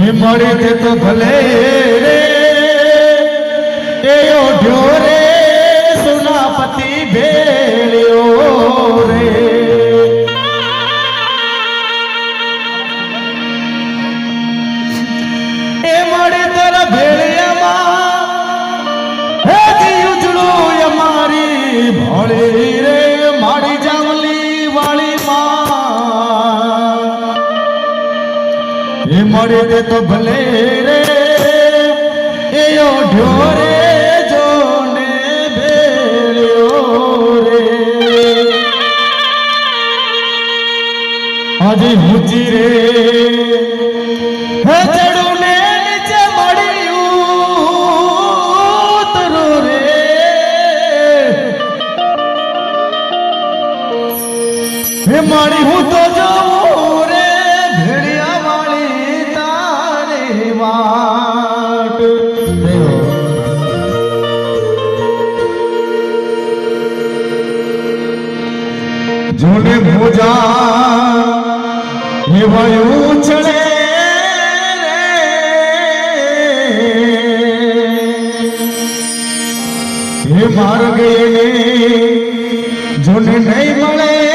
હે મળે તે તો ભલે રે એ ઓઢ્યો રે, સુનાપતિ ભેળ્યો રે. એ મળે તારા ભેળિયામાં, હે જી ઉજળું અમારી ભળી રે. એ મળે તે તો ભલે રે એ ઓઢ્યો રે જોને ભેળ્યો રે. હજી ઊંચી રે હે ચડું ને નીચે મળ્યું ઉતરો રે. હે મારી હું તો જાઉં જોને મોજા એવાયું ચડે હે માર્ગે જોને નહીં મળે